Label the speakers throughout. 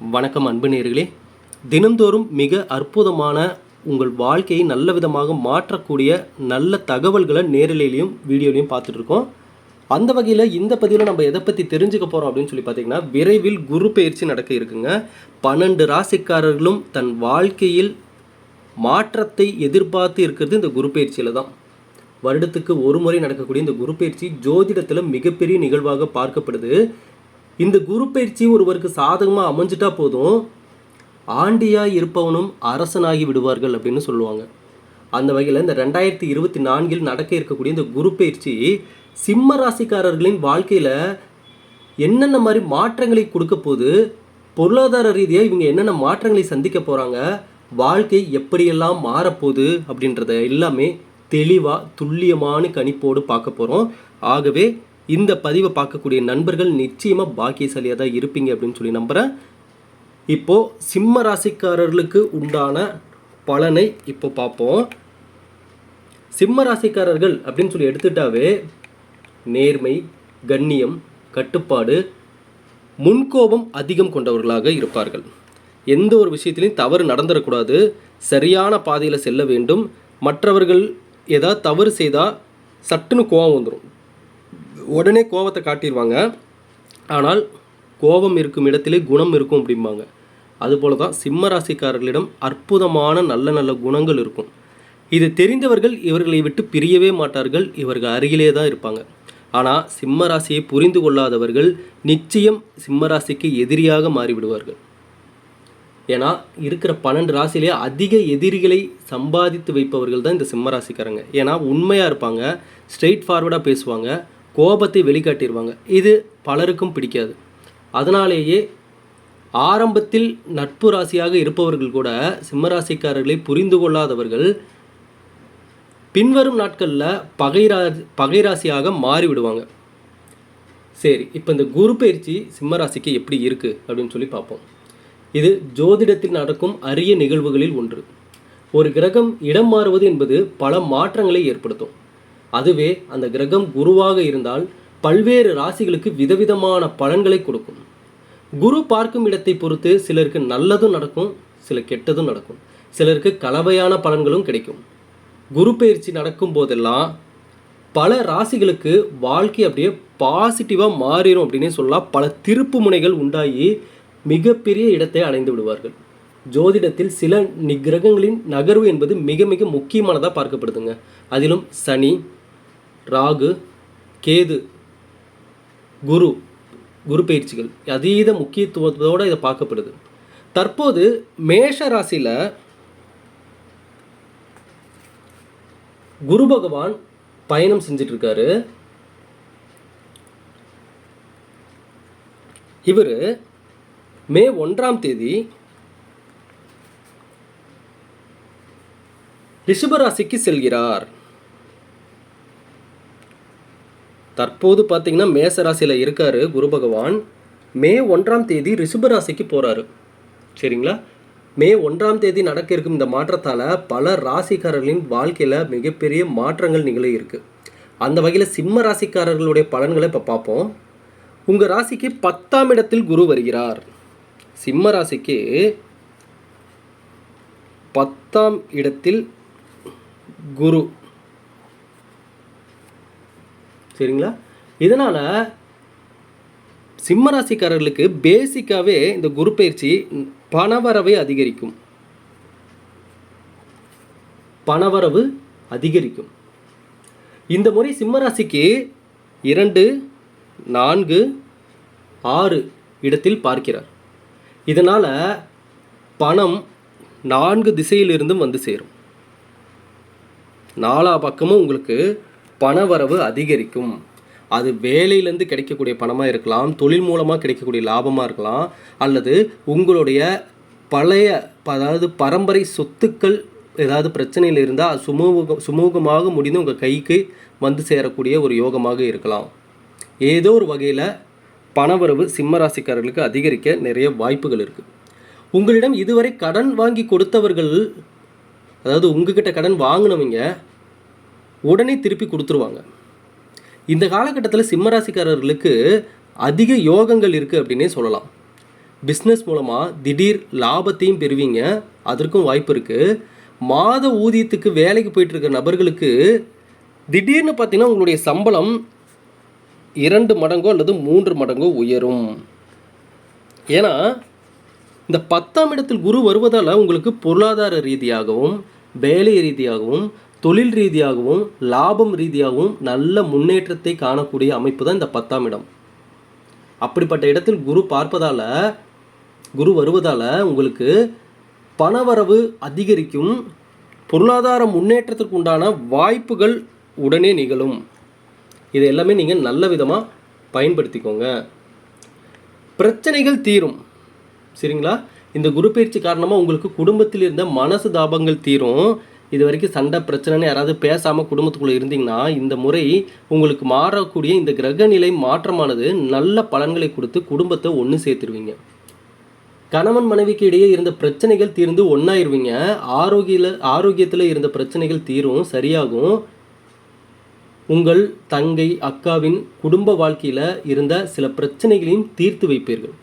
Speaker 1: வணக்கம் அன்பு நேர்களே. தினந்தோறும் மிக அற்புதமான உங்கள் வாழ்க்கையை நல்ல விதமாக மாற்றக்கூடிய நல்ல தகவல்களை நேரலையிலையும் வீடியோலையும் பார்த்துட்ருக்கோம் அந்த வகையில் இந்த பதிவில் நம்ம எதை பற்றி தெரிஞ்சுக்க போகிறோம் அப்படின்னு சொல்லி பார்த்தீங்கன்னா விரைவில் குரு பயிற்சி நடக்க இருக்குங்க. பன்னெண்டு ராசிக்காரர்களும் தன் வாழ்க்கையில் மாற்றத்தை எதிர்பார்த்து இருக்கிறது இந்த குரு பயிற்சியில் தான். வருடத்துக்கு ஒரு முறை நடக்கக்கூடிய இந்த குரு பயிற்சி ஜோதிடத்தில் மிகப்பெரிய நிகழ்வாக பார்க்கப்படுது. இந்த குரு பயிற்சி ஒருவருக்கு சாதகமாக அமைஞ்சிட்டா போதும். ஆண்டியாக இருப்பவனும் அரசனாகி விடுவார்கள் அப்படின்னு சொல்லுவாங்க. அந்த வகையில் இந்த ரெண்டாயிரத்தி இருபத்தி நான்கில் நடக்க இருக்கக்கூடிய இந்த குரு பயிற்சி சிம்ம ராசிக்காரர்களின் வாழ்க்கையில் என்னென்ன மாதிரி மாற்றங்களை கொடுக்க போது பொருளாதார ரீதியாக இவங்க என்னென்ன மாற்றங்களை சந்திக்க போகிறாங்க வாழ்க்கை எப்படியெல்லாம் மாறப்போகுது அப்படின்றத எல்லாமே தெளிவாக துல்லியமான கணிப்போடு பார்க்க போகிறோம் ஆகவே இந்த பதிவை பார்க்கக்கூடிய நண்பர்கள் நிச்சயமாக பாக்கியசாலியாக தான் இருப்பீங்க அப்படின்னு சொல்லி நம்புகிறேன் இப்போது சிம்ம ராசிக்காரர்களுக்கு உண்டான பலனை இப்போ பார்ப்போம். சிம்ம ராசிக்காரர்கள் அப்படின்னு சொல்லி எடுத்துட்டாவே நேர்மை கண்ணியம் கட்டுப்பாடு முன்கோபம் அதிகம் கொண்டவர்களாக இருப்பார்கள். எந்த ஒரு விஷயத்திலையும் தவறு நடந்துடக்கூடாது சரியான பாதையில் செல்ல வேண்டும். மற்றவர்கள் ஏதாவது தவறு செய்தால் சட்டுன்னு கோவம் வந்துடும் உடனே கோவத்தை காட்டிடுவாங்க ஆனால் கோபம் இருக்கும் இடத்திலே குணம் இருக்கும் அப்படிம்பாங்க. அதுபோல தான் சிம்ம ராசிக்காரர்களிடம் அற்புதமான நல்ல நல்ல குணங்கள் இருக்கும். இது தெரிந்தவர்கள் இவர்களை விட்டு பிரியவே மாட்டார்கள் இவர்கள் அருகிலே தான் இருப்பாங்க. ஆனால் சிம்ம ராசியை புரிந்து கொள்ளாதவர்கள் நிச்சயம் சிம்ம ராசிக்கு எதிரியாக மாறிவிடுவார்கள். ஏன்னா இருக்கிற பன்னெண்டு ராசியிலே அதிக எதிரிகளை சம்பாதித்து வைப்பவர்கள் தான் இந்த சிம்ம ராசிக்காரங்க ஏன்னா உண்மையாக இருப்பாங்க ஸ்ட்ரெயிட் ஃபார்வர்டாக பேசுவாங்க. கோபத்தை வெளிக்காட்டிடுவாங்க இது பலருக்கும் பிடிக்காது. அதனாலேயே ஆரம்பத்தில் நட்பு ராசியாக இருப்பவர்கள் கூட சிம்மராசிக்காரர்களை புரிந்து கொள்ளாதவர்கள் பின்வரும் நாட்களில் பகைரா பகைராசியாக மாறிவிடுவாங்க சரி இப்போ இந்த குரு பயிற்சி சிம்மராசிக்கு எப்படி இருக்குது அப்படின்னு சொல்லி பார்ப்போம். இது ஜோதிடத்தில் நடக்கும் அரிய நிகழ்வுகளில் ஒன்று. ஒரு கிரகம் இடம் மாறுவது என்பது பல மாற்றங்களை ஏற்படுத்தும். அதுவே அந்த கிரகம் குருவாக இருந்தால் பல்வேறு ராசிகளுக்கு விதவிதமான பலன்களை கொடுக்கும். குரு பார்க்கும் இடத்தை பொறுத்து சிலருக்கு நல்லதும் நடக்கும் சில கெட்டதும் நடக்கும். சிலருக்கு கலவையான பலன்களும் கிடைக்கும். குரு பயிற்சி நடக்கும் போதெல்லாம் பல ராசிகளுக்கு வாழ்க்கை அப்படியே பாசிட்டிவாக மாறிடும் அப்படின்னே சொல்லலாம். பல திருப்பு முனைகள் உண்டாகி மிகப்பெரிய இடத்தை அடைந்து விடுவார்கள். ஜோதிடத்தில் சில நிகிரகங்களின் நகர்வு என்பது மிக மிக முக்கியமானதாக பார்க்கப்படுதுங்க. அதிலும் சனி ராகு கேது குரு குரு பயிற்சிகள். அதீத முக்கியத்துவத்தோடு இதை பார்க்கப்படுது. தற்போது மேஷ ராசியில் குரு பகவான் பயணம் செஞ்சிட்ருக்காரு. இவர் மே ஒன்றாம் தேதி ரிஷபராசிக்கு செல்கிறார். தற்போது பார்த்தீங்கன்னா மேச ராசியில் இருக்காரு குரு பகவான். மே ஒன்றாம் தேதி ரிஷபராசிக்கு போகிறாரு சரிங்களா? மே ஒன்றாம் தேதி நடக்க இருக்கும் இந்த மாற்றத்தால் பல ராசிக்காரர்களின் வாழ்க்கையில் மிகப்பெரிய மாற்றங்கள் நிகழ இருக்குது அந்த வகையில் சிம்ம ராசிக்காரர்களுடைய பலன்களை இப்போ பார்ப்போம். உங்கள் ராசிக்கு பத்தாம் இடத்தில் குரு வருகிறார். சிம்ம ராசிக்கு பத்தாம் இடத்தில் குரு. சரிங்களா? இதனால் சிம்மராசிக்காரர்களுக்கு பேசிக்காகவே இந்த குரு பயிற்சி பணவரவை அதிகரிக்கும். பணவரவு அதிகரிக்கும். இந்த முறை சிம்மராசிக்கு இரண்டு நான்கு ஆறு இடத்தில் பார்க்கிறார். இதனால் பணம் நான்கு திசையிலிருந்தும் வந்து சேரும். நாலா பக்கமும் உங்களுக்கு பணவரவு அதிகரிக்கும். அது வேலையிலேருந்து கிடைக்கக்கூடிய பணமாக இருக்கலாம் தொழில் மூலமாக கிடைக்கக்கூடிய லாபமாக இருக்கலாம் அல்லது உங்களுடைய பழைய அதாவது பரம்பரை சொத்துக்கள் ஏதாவது பிரச்சனையில் இருந்தால் சுமூக சுமூகமாக முடிந்து உங்கள் கைக்கு வந்து சேரக்கூடிய ஒரு யோகமாக இருக்கலாம். ஏதோ ஒரு வகையில் பணவரவு சிம்மராசிக்காரர்களுக்கு அதிகரிக்க நிறைய வாய்ப்புகள் இருக்குது உங்களிடம் இதுவரை கடன் வாங்கி கொடுத்தவர்கள் அதாவது உங்ககிட்ட கடன் வாங்கினவங்க உடனே திருப்பி கொடுத்துருவாங்க. இந்த காலகட்டத்தில் சிம்மராசிக்காரர்களுக்கு அதிக யோகங்கள் இருக்குது அப்படின்னே சொல்லலாம். பிஸ்னஸ் மூலமாக திடீர் லாபத்தையும் பெறுவீங்க. அதற்கும் வாய்ப்பு இருக்குது மாத ஊதியத்துக்கு வேலைக்கு போயிட்டுருக்க நபர்களுக்கு திடீர்னு பார்த்தீங்கன்னா உங்களுடைய சம்பளம் இரண்டு மடங்கோ அல்லது மூன்று மடங்கோ உயரும். ஏன்னா இந்த பத்தாம் இடத்தில் குரு வருவதால் உங்களுக்கு பொருளாதார ரீதியாகவும் வேலை ரீதியாகவும் தொழில் ரீதியாகவும் லாபம் ரீதியாகவும் நல்ல முன்னேற்றத்தை காணக்கூடிய அமைப்பு தான் இந்த பத்தாம் இடம். அப்படிப்பட்ட இடத்தில் குரு பார்ப்பதால் குரு வருவதால் உங்களுக்கு பணவரவு அதிகரிக்கும் பொருளாதார முன்னேற்றத்திற்கு உண்டான வாய்ப்புகள் உடனே நிகழும். இது எல்லாமே நீங்கள் நல்ல விதமாக பயன்படுத்திக்கோங்க. பிரச்சனைகள் தீரும். சரிங்களா? இந்த குரு பயிற்சி காரணமாக உங்களுக்கு குடும்பத்தில் இருந்த மனசு தாபங்கள் தீரும். இது வரைக்கும் சண்டை பிரச்சனைன்னு யாராவது பேசாமல் குடும்பத்துக்குள்ளே இருந்தீங்கன்னா இந்த முறை உங்களுக்கு மாறக்கூடிய இந்த கிரக நிலை மாற்றமானது நல்ல பலன்களை கொடுத்து குடும்பத்தை ஒன்று சேர்த்துருவீங்க. கணவன் மனைவிக்கு இடையே இருந்த பிரச்சனைகள் தீர்ந்து ஒன்றாயிருவீங்க ஆரோக்கியில் ஆரோக்கியத்தில் இருந்த பிரச்சனைகள் தீரும் சரியாகும். உங்கள் தங்கை அக்காவின் குடும்ப வாழ்க்கையில் இருந்த சில பிரச்சனைகளையும் தீர்த்து வைப்பீர்கள்.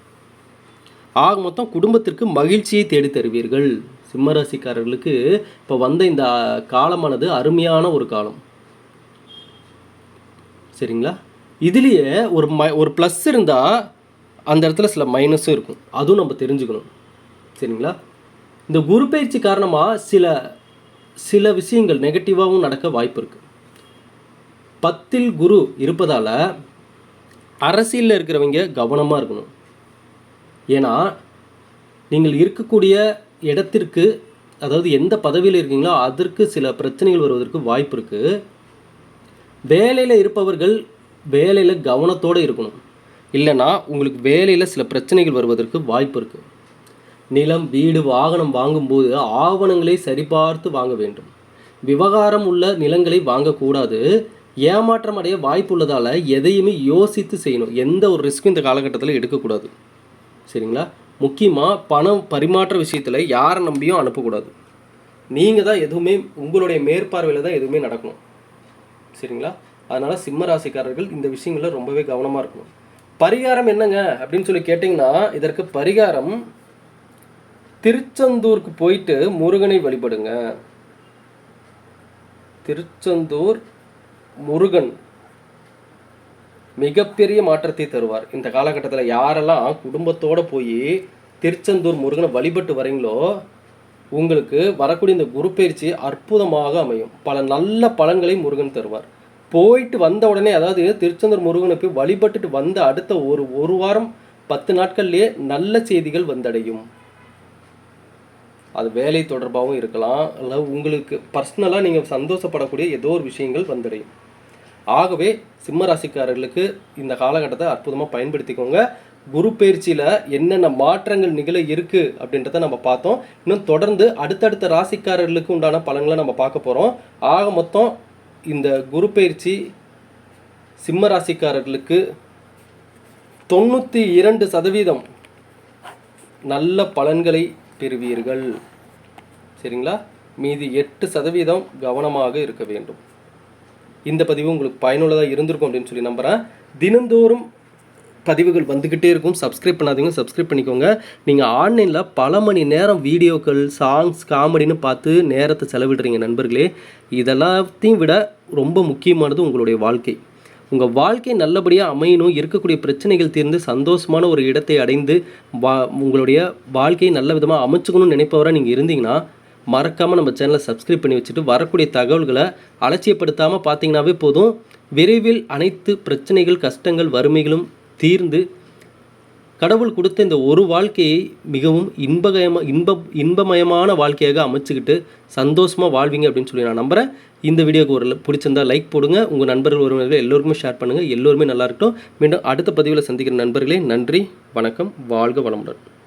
Speaker 1: ஆக மொத்தம் குடும்பத்திற்கு மகிழ்ச்சியை தேடி தருவீர்கள் சிம்மராசிக்காரர்களுக்கு இப்போ வந்த இந்த காலமானது அருமையான ஒரு காலம். சரிங்களா? இதுலேயே ஒரு ம ஒரு ப்ளஸ் இருந்தால் அந்த இடத்துல சில மைனஸும் இருக்கும். அதுவும் நம்ம தெரிஞ்சுக்கணும். சரிங்களா? இந்த குரு பயிற்சி காரணமாக சில சில விஷயங்கள் நெகட்டிவாகவும் நடக்க வாய்ப்பு இருக்குது பத்தில் குரு இருப்பதால் அரசியலில் இருக்கிறவங்க கவனமாக இருக்கணும். ஏன்னா நீங்கள் இருக்கக்கூடிய இடத்திற்கு அதாவது எந்த பதவியில் இருக்கீங்களோ அதற்கு சில பிரச்சனைகள் வருவதற்கு வாய்ப்பு இருக்குது வேலையில் இருப்பவர்கள் வேலையில் கவனத்தோடு இருக்கணும். இல்லைன்னா உங்களுக்கு வேலையில் சில பிரச்சனைகள் வருவதற்கு வாய்ப்பு இருக்குது நிலம் வீடு வாகனம் வாங்கும்போது ஆவணங்களை சரிபார்த்து வாங்க வேண்டும். விவகாரம் உள்ள நிலங்களை வாங்கக்கூடாது. ஏமாற்றம் அடைய வாய்ப்பு உள்ளதால் எதையுமே யோசித்து செய்யணும். எந்த ஒரு ரிஸ்க்கும் இந்த காலகட்டத்தில் எடுக்கக்கூடாது. சரிங்களா? முக்கியமாக பணம் பரிமாற்ற விஷயத்தில் யாரை நம்பியும் அனுப்பக்கூடாது. நீங்கள் தான் எதுவுமே உங்களுடைய மேற்பார்வையில் தான் எதுவுமே நடக்கணும். சரிங்களா? அதனால் சிம்ம ராசிக்காரர்கள் இந்த விஷயங்களில் ரொம்பவே கவனமாக இருக்கணும். பரிகாரம் என்னங்க? அப்படின்னு சொல்லி கேட்டிங்கன்னா இதற்கு பரிகாரம் திருச்செந்தூருக்கு போயிட்டு முருகனை வழிபடுங்க. திருச்செந்தூர் முருகன். மிகப்பெரிய மாற்றத்தை தருவார். இந்த காலகட்டத்தில் யாரெல்லாம் குடும்பத்தோடு போய் திருச்செந்தூர் முருகனை வழிபட்டு வரீங்களோ உங்களுக்கு வரக்கூடிய இந்த குரு பயிற்சி அற்புதமாக அமையும். பல நல்ல பலன்களை முருகன் தருவார். போயிட்டு வந்த உடனே அதாவது திருச்செந்தூர் முருகனை போய் வழிபட்டுட்டு வந்த அடுத்த ஒரு ஒரு வாரம் பத்து நாட்கள்லேயே நல்ல செய்திகள் வந்தடையும். அது வேலை தொடர்பாகவும் இருக்கலாம். அல்ல உங்களுக்கு பர்சனலாக நீங்கள் சந்தோஷப்படக்கூடிய ஏதோ ஒரு விஷயங்கள் வந்தடையும். ஆகவே சிம்ம ராசிக்காரர்களுக்கு இந்த காலகட்டத்தை அற்புதமாக பயன்படுத்திக்கோங்க. குரு பயிற்சியில் என்னென்ன மாற்றங்கள் நிகழ இருக்குது அப்படின்றத நம்ம பார்த்தோம். இன்னும் தொடர்ந்து அடுத்தடுத்த ராசிக்காரர்களுக்கு உண்டான பலன்களை நம்ம பார்க்க போகிறோம் ஆக மொத்தம் இந்த குரு பயிற்சி சிம்ம ராசிக்காரர்களுக்கு தொண்ணூற்றி இரண்டு சதவீதம் நல்ல பலன்களை பெறுவீர்கள். சரிங்களா? மீதி எட்டு சதவீதம் கவனமாக இருக்க வேண்டும். இந்த பதிவு உங்களுக்கு பயனுள்ளதாக இருந்திருக்கும் அப்படின்னு சொல்லி நம்புகிறேன் தினந்தோறும் பதிவுகள் வந்துக்கிட்டே இருக்கும். சப்ஸ்கிரைப் பண்ணாதீங்க. சப்ஸ்கிரைப் பண்ணிக்கோங்க. நீங்கள் ஆன்லைனில் பல மணி நேரம் வீடியோக்கள் சாங்ஸ் காமெடின்னு பார்த்து நேரத்தை செலவிடுறீங்க நண்பர்களே. இதெல்லாத்தையும் விட ரொம்ப முக்கியமானது உங்களுடைய வாழ்க்கை. உங்கள் வாழ்க்கை நல்லபடியாக அமையணும் இருக்கக்கூடிய பிரச்சனைகள் தீர்ந்து சந்தோஷமான ஒரு இடத்தை அடைந்து வா உங்களுடைய வாழ்க்கையை நல்ல விதமாக அமைச்சுக்கணும்னு நினைப்பவராக நீங்கள் இருந்தீங்கன்னா மறக்காமல் நம்ம சேனலை சப்ஸ்கிரைப் பண்ணி வச்சுட்டு வரக்கூடிய தகவல்களை அலட்சியப்படுத்தாமல் பார்த்தீங்கன்னாவே போதும். விரைவில் அனைத்து பிரச்சனைகள் கஷ்டங்கள் வறுமைகளும் தீர்ந்து கடவுள் கொடுத்த இந்த ஒரு வாழ்க்கையை மிகவும் இன்பகயமாக இன்ப இன்பமயமான வாழ்க்கையாக அமைச்சுக்கிட்டு சந்தோஷமாக வாழ்வீங்க அப்படின்னு சொல்லி நான் நம்புகிறேன் இந்த வீடியோக்கு ஒரு பிடிச்சிருந்தா லைக் போடுங்க. உங்கள் நண்பர்கள் உறவினர்கள் எல்லோருக்குமே ஷேர் பண்ணுங்கள் எல்லோருமே நல்லா இருக்கட்டும். மீண்டும் அடுத்த பதிவில் சந்திக்கிற நண்பர்களே நன்றி வணக்கம் வாழ்க வளமுடன்.